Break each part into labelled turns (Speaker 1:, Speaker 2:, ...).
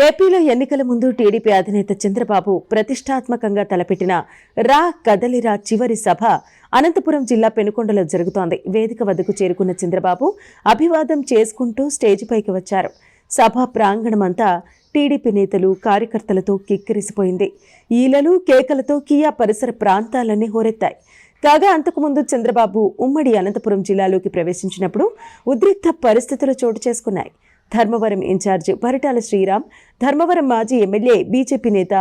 Speaker 1: ఏపీలో ఎన్నికల ముందు టీడీపీ అధినేత చంద్రబాబు ప్రతిష్టాత్మకంగా తలపెట్టిన రా కదలిరా చివరి సభ అనంతపురం జిల్లా పెనుకొండలో జరుగుతోంది. వేదిక వద్దకు చేరుకున్న చంద్రబాబు అభివాదం చేసుకుంటూ స్టేజిపైకి వచ్చారు. సభ ప్రాంగణమంతా టీడీపీ నేతలు కార్యకర్తలతో కిక్కిరిసిపోయింది. ఈలలు కేకలతో కియా పరిసర ప్రాంతాలన్నీ హోరెత్తాయి. కాగా అంతకుముందు చంద్రబాబు ఉమ్మడి అనంతపురం జిల్లాలోకి ప్రవేశించినప్పుడు ఉద్రిక్త పరిస్థితులు చోటు చేసుకున్నాయి. ధర్మవరం ఇన్ఛార్జ్ పరిటాల శ్రీరామ్ ధర్మవరం మాజీ ఎమ్మెల్యే బీజేపీ నేత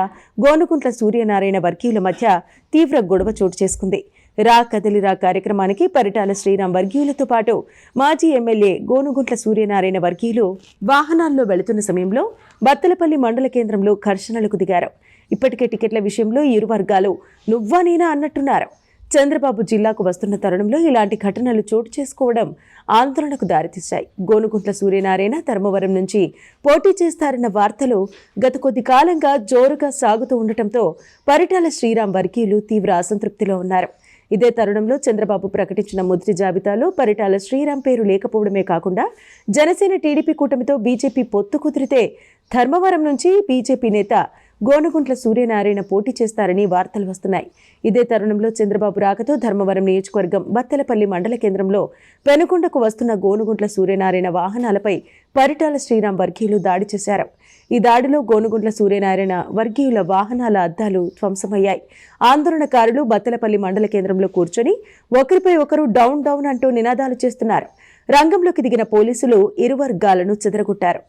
Speaker 1: గోనుకుంట్ల సూర్యనారాయణ వర్గీయుల మధ్య తీవ్ర గొడవ చోటు చేసుకుంది. రా కదలిరా కార్యక్రమానికి పరిటాల శ్రీరామ్ వర్గీయులతో పాటు మాజీ ఎమ్మెల్యే గోనుగుంట్ల సూర్యనారాయణ వర్గీయులు వాహనాల్లో వెళుతున్న సమయంలో బత్తలపల్లి మండల కేంద్రంలో ఘర్షణలకు దిగారు. ఇప్పటికే టికెట్ల విషయంలో ఇరు వర్గాలు నువ్వా నేనా అన్నట్టున్నారు. చంద్రబాబు జిల్లాకు వస్తున్న తరుణంలో ఇలాంటి ఘటనలు చోటు చేసుకోవడం ఆందోళనకు దారితీశాయి. గోనుగుంట్ల సూర్యనారాయణ ధర్మవరం నుంచి పోటీ చేస్తారన్న వార్తలు గత కొద్ది కాలంగా జోరుగా సాగుతూ ఉండటంతో పరిటాల శ్రీరామ్ వర్గీయులు తీవ్ర అసంతృప్తిలో ఉన్నారు. ఇదే తరుణంలో చంద్రబాబు ప్రకటించిన మొదటి జాబితాలో పరిటాల శ్రీరామ్ పేరు లేకపోవడమే కాకుండా జనసేన టీడీపీ కూటమితో బీజేపీ పొత్తు కుదిరితే ధర్మవరం నుంచి బీజేపీ నేత గోనుగుంట్ల సూర్యనారాయణ పోటీ చేస్తారని వార్తలు వస్తున్నాయి. ఇదే తరుణంలో చంద్రబాబు రాకతో ధర్మవరం నియోజకవర్గం బత్తలపల్లి మండల కేంద్రంలో పెనుకొండకు వస్తున్న గోనుగుంట్ల సూర్యనారాయణ వాహనాలపై పరిటాల శ్రీరామ్ వర్గీయులు దాడి చేశారు. ఈ దాడిలో గోనుగుంట్ల సూర్యనారాయణ వర్గీయుల వాహనాల అద్దాలు ధ్వంసమయ్యాయి. ఆందోళనకారులు బత్తలపల్లి మండల కేంద్రంలో కూర్చొని ఒకరిపై ఒకరు డౌన్ డౌన్ అంటూ నినాదాలు చేస్తున్నారు. రంగంలోకి దిగిన పోలీసులు ఇరు వర్గాలను చెదరగొట్టారు.